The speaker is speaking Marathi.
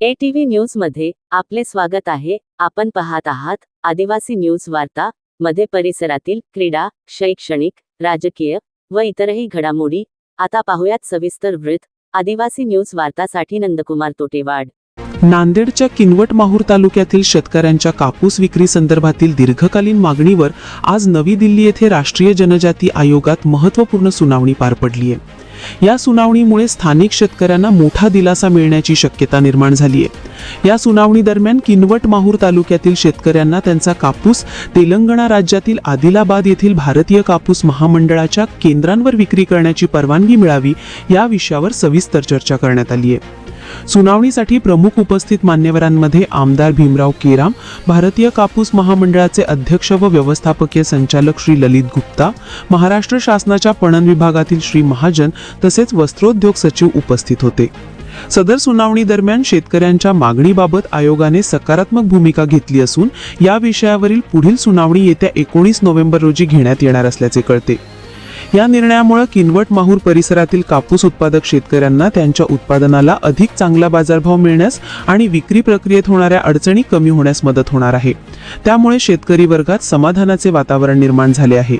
ए टीव्ही न्यूजमध्ये आपले स्वागत आहे. आपण पाहत आहात आदिवासी न्यूज वार्ता मध्ये परिसरातील क्रीडा शैक्षणिक राजकीय व इतरही घडामोडी. आता पाहुयात सविस्तर वृत्त. आदिवासी न्यूज वार्तासाठी नंदकुमार तोटेवाड. नांदेडच्या किनवट माहूर तालुक्यातील शेतकऱ्यांच्या कापूस विक्री संदर्भातील दीर्घकालीन मागणीवर आज नवी दिल्ली येथे राष्ट्रीय जनजाती आयोगात महत्त्वपूर्ण सुनावणी पार पडली आहे या सुनावणीमुळे स्थानिक शेतकऱ्यांना मोठा दिलासा मिळण्याची शक्यता निर्माण झाली आहे या सुनावणी दरम्यान किनवट माहूर तालुक्यातील शेतकऱ्यांना त्यांचा कापूस तेलंगणा राज्यातील आदिलाबाद येथील भारतीय कापूस महामंडळाच्या केंद्रांवर विक्री करण्याची परवानगी मिळावी या विषयावर सविस्तर चर्चा करण्यात आली आहे सुनावणीसाठी प्रमुख उपस्थित मान्यवरांमध्ये आमदार भीमराव केराम भारतीय कापूस महामंडळाचे अध्यक्ष व व्यवस्थापकीय संचालक श्री ललित गुप्ता महाराष्ट्र शासनाच्या पणन विभागातील श्री महाजन तसेच वस्त्रोद्योग सचिव उपस्थित होते. सदर सुनावणी दरम्यान शेतकऱ्यांच्या मागणीबाबत आयोगाने सकारात्मक भूमिका घेतली असून या विषयावरील पुढील सुनावणी येत्या एकोणीस नोव्हेंबर रोजी घेण्यात येणार असल्याचे कळते. या निर्णयामुळे किनवट माहूर परिसरातील कापूस उत्पादक शेतकऱ्यांना त्यांच्या उत्पादनाला अधिक चांगला बाजारभाव मिळण्यास आणि विक्री प्रक्रियेत होणाऱ्या अडचणी कमी होण्यास मदत होणार आहे. त्यामुळे शेतकरी वर्गात समाधानाचे वातावरण निर्माण झाले आहे.